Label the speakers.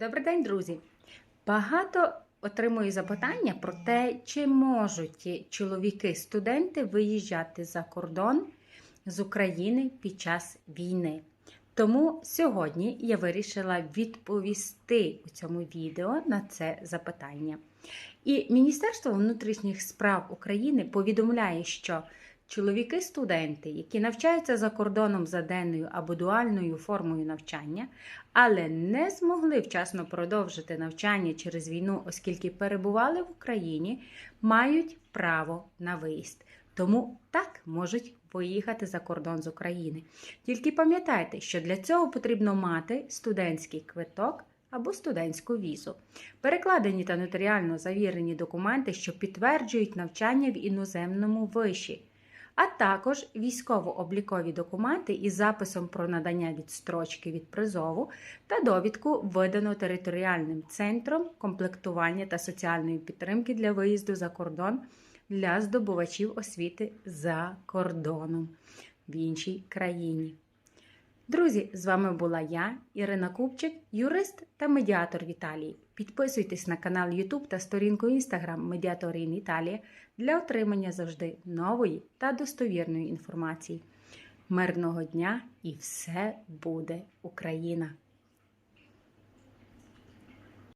Speaker 1: Добрий день, друзі! Багато отримую запитання про те, чи можуть чоловіки-студенти виїжджати за кордон з України під час війни. Тому сьогодні я вирішила відповісти у цьому відео на це запитання. І Міністерство внутрішніх справ України повідомляє, що чоловіки-студенти, які навчаються за кордоном за денною або дуальною формою навчання, але не змогли вчасно продовжити навчання через війну, оскільки перебували в Україні, мають право на виїзд. Тому так можуть поїхати за кордон з України. Тільки пам'ятайте, що для цього потрібно мати студентський квиток або студентську візу, перекладені та нотаріально завірені документи, що підтверджують навчання в іноземному виші, а також військово-облікові документи із записом про надання відстрочки від призову та довідку, видану територіальним центром комплектування та соціальної підтримки для виїзду за кордон для здобувачів освіти за кордоном в іншій країні. Друзі, з вами була я, Ірина Купчик, юрист та медіатор в Італії. Підписуйтесь на канал YouTube та сторінку Instagram Медіатори in Італія для отримання завжди нової та достовірної інформації. Мирного дня і все буде Україна!